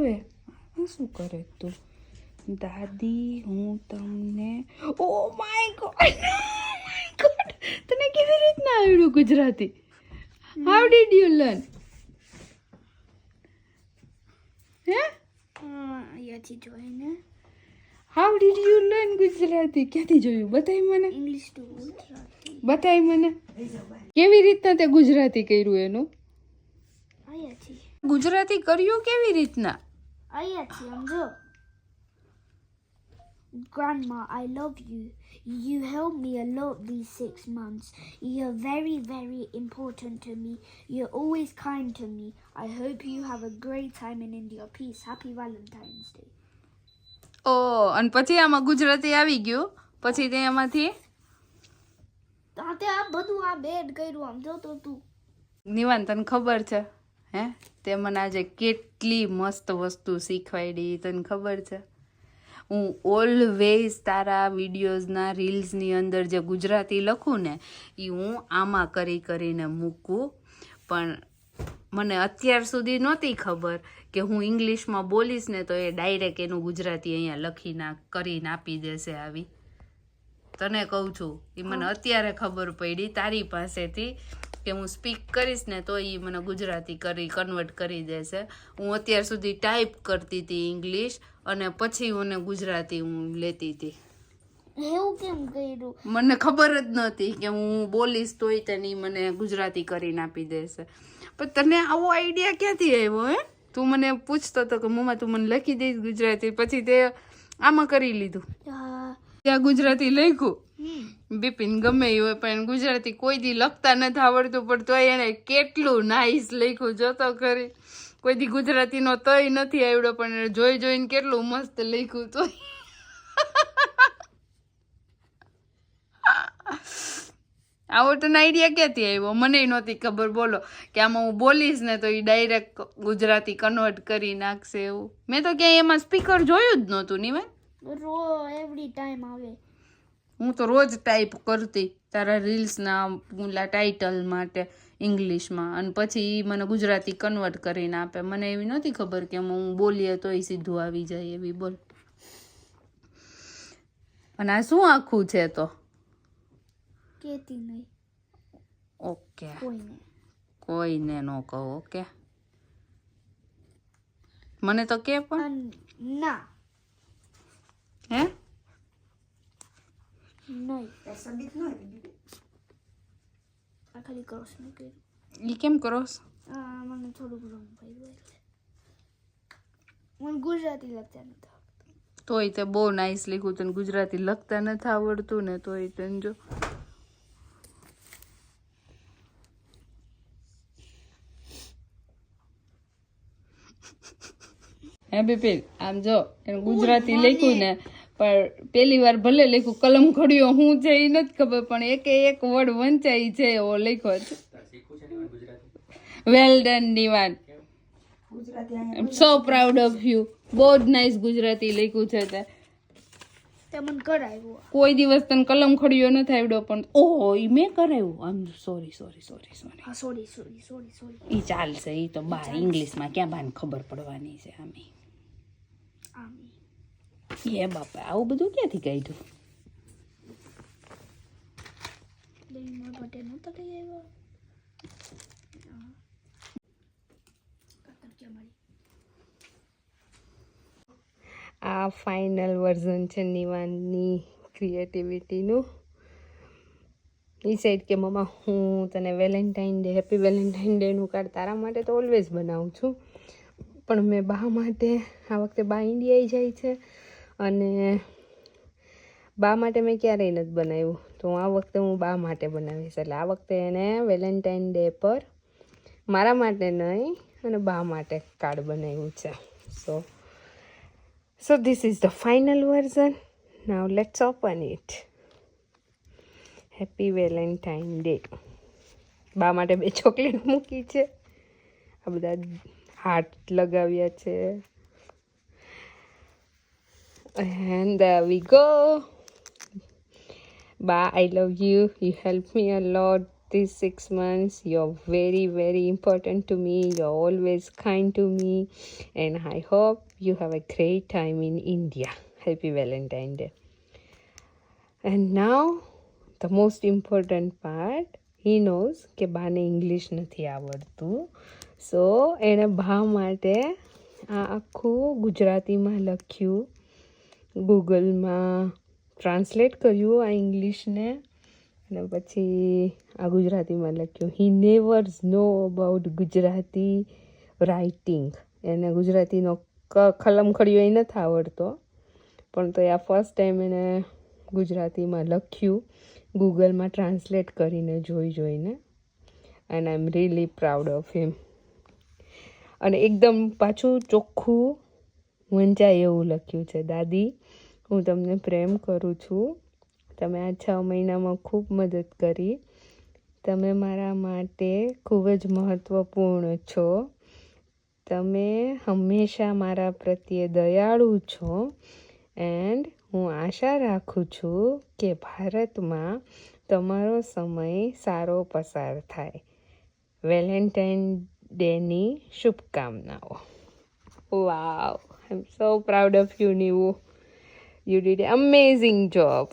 હવે આ શું કરે તું દાદી હું તમને oh my god my god તને કેવી રીતના આવડ્યું Gujarati how did you learn હે અહીંયાથી જોઈને how did you learn Gujarati ક્યાંથી જોયું બતાય મને ઇંગ્લિશ ટુ ગુજરાતી બતાય મને કેવી રીતના તે ગુજરાતી કર્યું એનું ગુજરાતી કર્યું કેવી રીતના અહીંયાથી સમજો Grandma, I love you. You helped me a lot these six months. You're very, very important to me. You're always kind to me. I hope you have a great time in India. Peace. Happy Valentine's Day. ઓ અને પછી આમાં ગુજરાતી આવી ગયું પછી તે એમાંથી તાતે આ બધું આ બેડ કર્યું આમ જો તો તું નિવાન તને ખબર છે હે? તે મને આજે કેટલી મસ્ત વસ્તુ શીખવાડી તને ખબર છે? હું ઓલવેઝ તારા વિડીયોઝના રીલ્સની અંદર જે ગુજરાતી લખું ને એ હું આમાં કરી કરીને મૂકું. પણ મને અત્યાર સુધી નહોતી ખબર કે હું ઇંગ્લિશમાં બોલીશ ને તો એ ડાયરેક્ટ એનું ગુજરાતી અહીંયા લખીને કરીને આપી દેશે આવી. તને કહું છું એ મને અત્યારે ખબર પડી તારી પાસેથી કે હું સ્પીક કરીશ ને તો એ મને ગુજરાતી કરી કન્વર્ટ કરી દેશે. હું અત્યાર સુધી ટાઈપ કરતી હતી ઇંગ્લિશ અને પછી મને ગુજરાતી હું લેતી હતી. એવું કેમ કર્યું? મને ખબર જ નહોતી કે હું બોલીશ તોય તેની મને ગુજરાતી કરીને આપી દેશે. પણ તને આવો આઈડિયા ક્યાંથી આવ્યો હે? તું મને પૂછતો હતો કે મમ્મા તું મને લખી દઈશ ગુજરાતી. પછી તે આમાં કરી લીધું. ત્યાં ગુજરાતી લખ્યું. બિપિન ગમે એ હોય પણ ગુજરાતી કોઈ દી લખતા નથી આવડતું પણ તોય એને કેટલું નાઈસ લખ્યું જોતો કરી કોઈ દી ગુજરાતીનો તોય નથી આવડ્યો પણ જોઈ જોઈને કેટલું મસ્ત લખ્યું તોય આવો તને આઈડિયા ક્યાંથી આવ્યો? મને નહોતી ખબર બોલો. કે આમાં હું બોલીશ ને તો એ ડાયરેક્ટ ગુજરાતી કન્વર્ટ કરી નાખશે એવું. મેં તો ક્યાંય એમાં સ્પીકર જોયું જ નહોતું નહીં રો એવરી ટાઈમ આવે. હું તો રોજ ટાઈપ કરતી તારા રીલ્સના ઓલા ટાઇટલ માટે ઇંગ્લિશમાં અને પછી એ મને ગુજરાતી કન્વર્ટ કરીને આપે. મને એવી નહોતી ખબર કે હું બોલીએ તોય સીધું આવી જાય એવી બોલ. અને આ શું આખું છે તો? કેતી નહીં. ઓકે. કોઈને કોઈને ન કહો ઓકે. મને તો કે પણ. ના. હે નહીં આ ખાલી ક્રોસ મેં કર્યું એ કેમ કરો છો? આ મને થોડુંક રોંગ પડ્યું એટલે મને ગુજરાતી લખતા નથી આવડતું. તોય તે બહુ નાઈસ લખ્યું તને ગુજરાતી લખતા નથી આવડતું ને તોય તને જો હે બિપિન આમ જો એને ગુજરાતી લખ્યું ને પણ પેલી વાર ભલે લખ્યું કલમ ખડ્યો હું છે એ નથી ખબર પણ એકે એક વર્ડ વંચાઈ છે એવો લખ્યો છે. Well done Nivaan so proud of you બહુ જ નાઇસ ગુજરાતી લખ્યું છે તે. કોઈ દિવસ તને કલમ ખડ્યો નથી આવડ્યો પણ ઓહો એ મેં કરાવ્યું. આમ sorry sorry sorry sorry sorry sorry sorry sorry એ ચાલશે એ તો બા ઇંગ્લિશમાં ક્યાં બાને ખબર પડવાની છે આમે. આમી. એ બાપા આવું બધું ક્યાંથી કાઢ્યું? આ ફાઇનલ વર્ઝન છે નિવાનની ક્રિએટિવિટીનું એ સાઈડ કે મમ્મા હું તને વેલેન્ટાઇન ડે હેપી વેલેન્ટાઇન ડેનું કાર્ડ તારા માટે તો ઓલવેઝ બનાવું છું. પણ મેં બા માટે આ વખતે બા ઇન્ડિયા જાય છે. અને બા માટે મેં ક્યારેય નથી બનાવ્યું તો આ વખતે હું બા માટે બનાવીશ એટલે આ વખતે એને વેલેન્ટાઇન ડે પર મારા માટે નહીં, અને બા માટે કાર્ડ બનાવ્યું છે સો So this is the final version. Now let's open it. Happy Valentine Day. બા માટે બે ચોકલેટ મૂકી છે આ બધા હાર્ટ લગાવ્યા છે and there we go બા I love you you help me a lot these six months. You're very, very important to me. You're always kind to me. And I hope you have a great time in India. Happy Valentine Day. And now, the most important part, he knows કે બાને English નથી આવડતું સો એણે ભા માટે આ આખું ગુજરાતીમાં લખ્યું ગૂગલમાં ટ્રાન્સલેટ કર્યું આ ઇંગ્લિશને. અને પછી આ ગુજરાતીમાં લખ્યું he nevers know about Gujarati writing એને ગુજરાતીનો ક ખલમ ખડ્યો એ નથી આવડતો. પણ તો આ ફર્સ્ટ ટાઈમ એને ગુજરાતીમાં લખ્યું, ગૂગલમાં ટ્રાન્સલેટ કરીને જોઈ જોઈને. And I am really proud of him અને એકદમ પાછું ચોખ્ખું વંચાય એવું લખ્યું છે, દાદી, હું તમને પ્રેમ કરું છું. તમે આ છ મહિનામાં ખૂબ મદદ કરી. તમે મારા માટે ખૂબ જ મહત્ત્વપૂર્ણ છો. તમે હંમેશા મારા પ્રત્યે દયાળુ છો. એન્ડ હું આશા રાખું છું કે ભારતમાં તમારો સમય સારો પસાર થાય. વેલેન્ટાઇન ડેની શુભકામનાઓ. Wow. Am so proud of you Nivu you did amazing job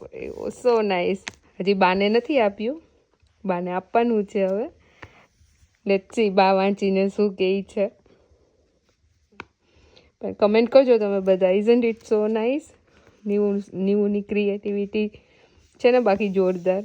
so nice હજી બાને નથી આપ્યું. બાને આપવાનું છે હવે. લેટ્સ બા વાંચીને શું કહે છે. પણ કમેન્ટ કરજો તમે બધા isn't it so nice Nivu નીવુંની creativity છે ને બાકી જોરદાર.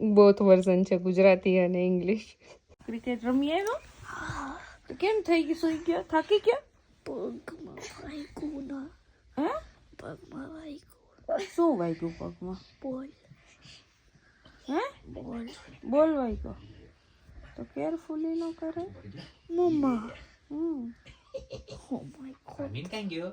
બોથ વર્ઝન છે ગુજરાતી અને ઇંગ્લિશ. ક્રિકેટ રમી આવ્યો? તો કેમ થઈ ગયું? સુઈ ગયો? થાકી ગયો? પગમાં વાગ્યું ના હે? પગમાં વાગ્યું શું વાગ્યું પગમાં? બોલ હે? બોલ બોલ વાગ્યો. તો કેરફુલી ન કરે? મમ્મા. હમ. ઓ માય ગોડ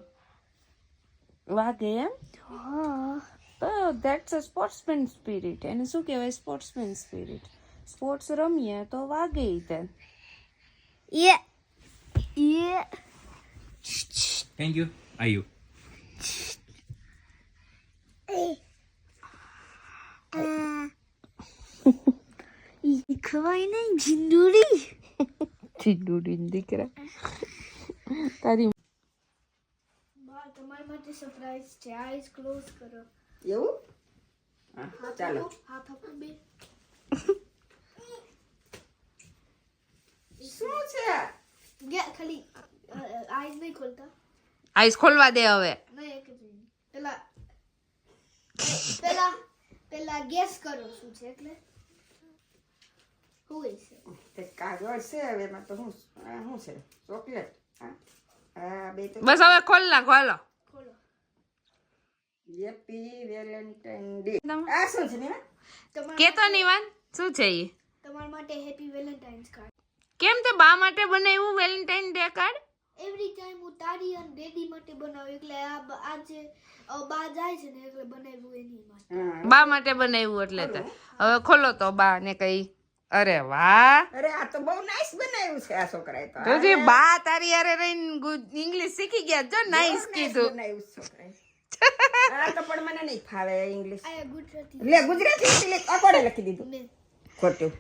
વાગે એમ? હા. તો દેટ્સ અ સ્પોર્ટ્સમેન સ્પિરિટ એને શું કહેવાય? સ્પોર્ટ્સમેન સ્પિરિટ સ્પોર્ટ્સ રમીએ તો વાગે ઈ તે. યે યે. થેન્ક યુ આયુ ખવાય નહીં જિંદુરી ચીડુડીન દીકરા. તારી તમારા માટે સરપ્રાઈઝ છે. આઈઝ ક્લોઝ કરો. એવું? હા ચાલો. શું છે? ખાલી આઈસ નહીં ખોલતા. આઈસ ખોલવા દે હવે. પેલા પેલા પેલા ગેસ કરો શું છે એટલે? હોય છે? તે કાગળ છે હવે એમાં તો શું શું છે? ચોકલેટ. હા. આ બે તો બસ હવે ખોલ નાખો હાલો. ખોલો. હેપી વેલેન્ટાઇન ડે આ શું છે નીના કેતો નિવાન શું છે ઈ? તમારા માટે હેપી વેલેન્ટાઇન્સ કાર્ડ કેમ તે બા માટે બનાવ્યું Valentine day card every time હું તારી અને ડેડી માટે બનાવું એટલે આ આજે બા જાય છે ને એટલે બનાવ્યું એની માટે. બા માટે બનાવ્યું એટલે તો. હવે ખોલો તો બા ને કઈ. અરે વાહ! અરે આ તો બહુ નાઈસ બનાવ્યું છે આ છોકરાએ તો. તો બા તારી હારે રહીને ઇંગ્લિશ શીખી ગયા. જો નાઈસ કીધું. બનાવ્યું છોકરાએ. આ તો પણ મને નહીં ફાવે ઇંગ્લિશ ગુજરાતી. લે ગુજરાતી હતી લે લખી દીધું. ખોટું.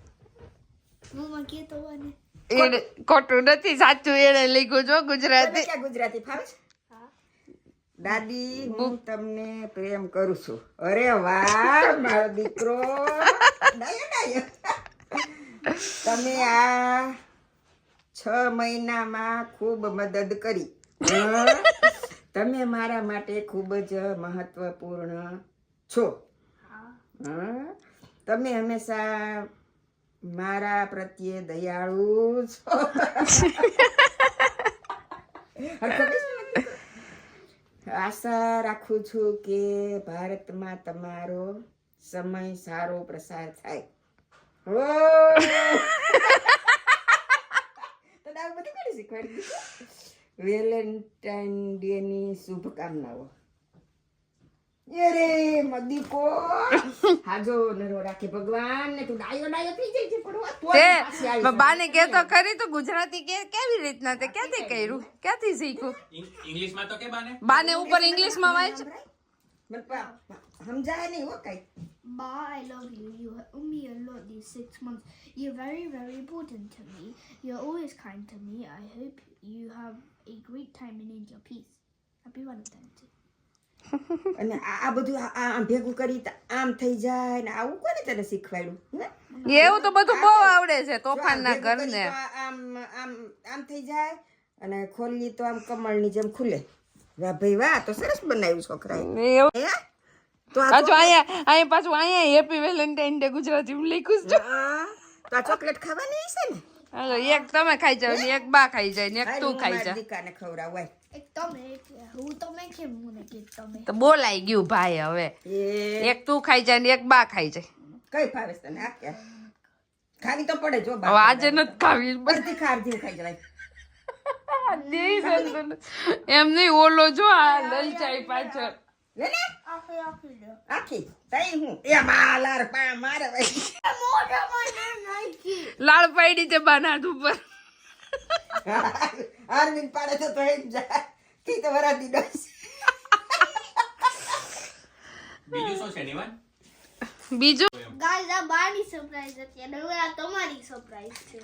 મમ્મા ખોટું નથી સાચું એને લખ્યું જો ગુજરાતી. ગુજરાતી ફાવે છે? દાદી હું તમને પ્રેમ કરું છું. અરે વાહ મારો દીકરો. તમે આ છ મહિનામાં ખૂબ મદદ કરી. હં? તમે મારા માટે ખૂબ જ મહત્વપૂર્ણ છો. હં? તમે હંમેશા મારા પ્રત્યે દયાળુ છો? આશા રાખું છું કે ભારતમાં તમારો સમય સારો પ્રસાર થાય. શીખવાડી દીધું? વેલેન્ટાઇન ડે ની શુભકામનાઓ. એ રે મદીકો હાજો નરો રાખે ભગવાન ને તું ડાયો ડાયો થઈ જાય છે પણ વાત તોય પાછી આવી તે ખરી તો ગુજરાતી કે કેવી રીતના તે ક્યાંથી કર્યું? ક્યાંથી શીખ્યું? તો કે બાને? બાને ઉપર ઇંગ્લિશમાં વાંચ. મને સમજાય નહીં હો કઈ. Ma, I love you. You helped me a lot these six months. You're very, very important to me. You're always kind to me. I hope you have a great time and enjoy Peace. Happy Valentine's Day. અને આ બધું આમ ભેગું કરી આમ થઈ જાય ને આવું કોને તને શીખવાડ્યું? એવું તો બધું બહુ આવડે છે તોફાનના ઘરને આમ આમ આમ થઈ જાય અને ખોલી તો આમ કમળની જેમ ખુલે વાહ ભાઈ વાહ તો સરસ બનાવ્યું છોકરાએ એવું તો આ અહીંયા અહીંયા પાછું અહીંયા હેપી વેલેન્ટાઇન ડે ગુજરાતી લખ્યું છે. તો આ ચોકલેટ ખાવાની હશે ને? હાલો, એક તમે ખાઈ જાવ ને એક બા ખાઈ જાય ને એક તું ખાઈ જા. દીકાને ખવડાવું Ik tome, hoe tome ik hem moet ik તો બોલાઈ ગયું ભાઈ હવે. એક તું ખાઈ જાય ને એક બા ખાઈ જાય. કઈ ભાવે તને આ કે? ખાવી તો પડે જો હવે આજે નથી ખાવી. બધી ખારજી ખાઈ છે તને. એમ નહીં ઓલો જો આ લલચાઈ પાછળ. લે ને. આખી. તઈ હું? એ માલાર પા મારે. લાળ પાડી તે બાના ઉપર. આરવિંદ પાડે તો તો એમ જાય. તી તો વરાતી ડોસ. બીજું શું છે નિવાન? બીજું? Guys, આ બાની surprise હતી. અને હવે આ તમારી surprise છે.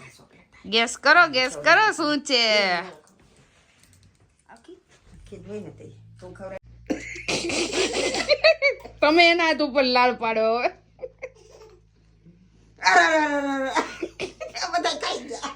ગેસ કરો ગેસ કરો શું છે? આખી? ખીદ હોય ને તે ખવડાવ તમે એના હાથ ઉપર લાળ પાડો. બધા ખાઈ ગયા.